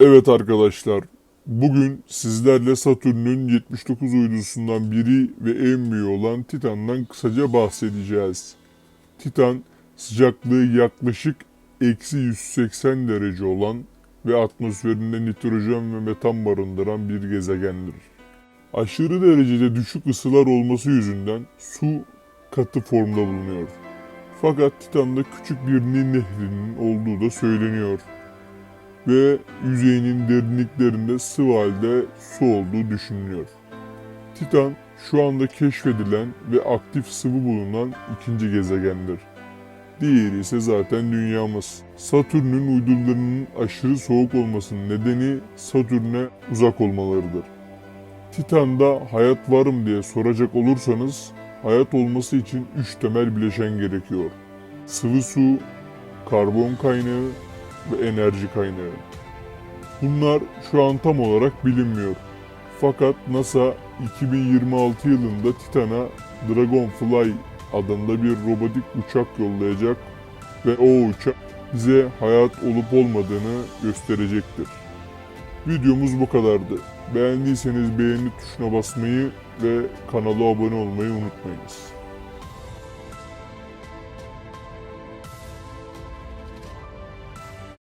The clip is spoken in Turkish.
Evet arkadaşlar, bugün sizlerle Satürn'ün 79 uydusundan biri ve en büyüğü olan Titan'dan kısaca bahsedeceğiz. Titan, sıcaklığı yaklaşık eksi 180 derece olan ve atmosferinde nitrojen ve metan barındıran bir gezegendir. Aşırı derecede düşük ısılar olması yüzünden su katı formda bulunuyor. Fakat Titan'da küçük bir Nil nehrinin olduğu da söyleniyor ve yüzeyinin derinliklerinde sıvı halde su olduğu düşünülüyor. Titan şu anda keşfedilen ve aktif sıvı bulunan ikinci gezegendir. Diğeri ise zaten dünyamız. Satürn'ün uydularının aşırı soğuk olmasının nedeni Satürn'e uzak olmalarıdır. Titan'da hayat var mı diye soracak olursanız hayat olması için üç temel bileşen gerekiyor. Sıvı su, karbon kaynağı ve enerji kaynağı. Bunlar şu an tam olarak bilinmiyor. Fakat NASA 2026 yılında Titan'a Dragonfly adında bir robotik uçak yollayacak ve o uçak bize hayat olup olmadığını gösterecektir. Videomuz bu kadardı. Beğendiyseniz beğeni tuşuna basmayı ve kanala abone olmayı unutmayınız.